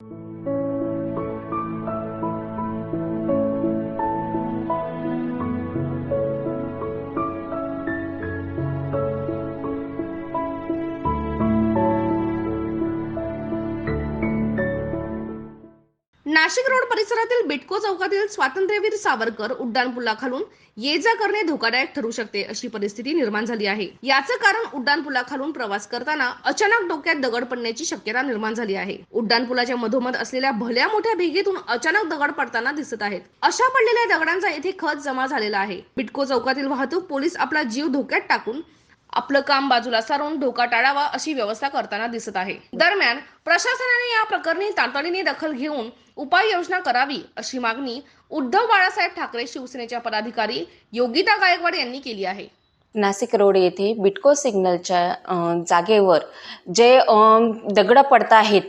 you Nashik road परिसरातील बिटको चौकातील स्वातंत्र्यवीर सावरकर उड्डाणपुलाखालून ये जा करणे धोकादायक ठरू शकते अशी परिस्थिती निर्माण झाली आहे. याचं कारण उड्डाणपुलाखालून प्रवास करताना अचानक डोक्यात दगड पडण्याची शक्यता निर्माण झाली आहे. उड्डाणपुलाच्या मधोमध असलेल्या भल्या मोठ्या भेगेतून अचानक दगड पडताना दिसत आहेत. अशा पडलेल्या दगडांचा येथे खत जमा झालेला आहे. बिटको चौकातील वाहतूक पोलीस आपला जीव धोक्यात टाकून आपलं काम बाजूला सारून धोका टाळावा अशी व्यवस्था करताना दिसत आहे. दरम्यान प्रशासनाने या प्रकरणी तातडीने दखल घेऊन उपाययोजना करावी अशी मागणी उद्धव बाळासाहेब ठाकरे शिवसेनेच्या पदाधिकारी योगिता गायकवाड यांनी केली आहे. नाशिक रोड येथे बिटको सिग्नलच्या जागेवर जे दगडं पडत आहेत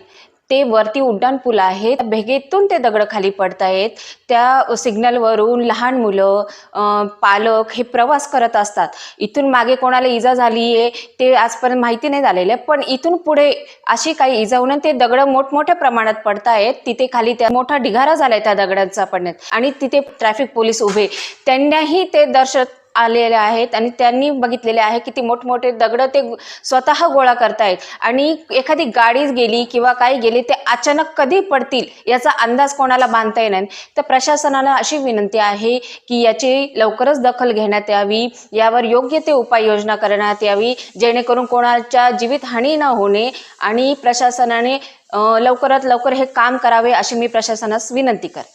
ते वरती उड्डाण पूल आहे. भेगेतून ते दगडं खाली पडत आहेत. त्या सिग्नलवरून लहान मुलं पालक हे प्रवास करत असतात. इथून मागे कोणाला इजा झाली आहे ते आजपर्यंत माहिती नाही झालेलं आहे. पण इथून पुढे अशी काही इजा होऊन ते दगडं मोठमोठ्या प्रमाणात पडत आहेत. तिथे खाली त्या मोठा ढिगारा झालाय त्या दगडांचा पडण्यात आणि तिथे ट्रॅफिक पोलीस उभे. त्यांनाही ते दर्शक आलेले आहेत आणि त्यांनी बघितलेले आहे की ती मोठमोठे दगडं ते स्वतः गोळा करतायत. आणि एखादी गाडी गेली किंवा काही गेली ते अचानक कधी पडतील याचा अंदाज कोणाला बांधता येणार तर प्रशासनाला अशी विनंती आहे की याची लवकरच दखल घेण्यात यावी. यावर योग्य ते उपाययोजना करण्यात यावी जेणेकरून कोणाच्या जीवितहानी न होणे आणि प्रशासनाने लवकरात लवकर हे काम करावे अशी मी प्रशासनास विनंती करते.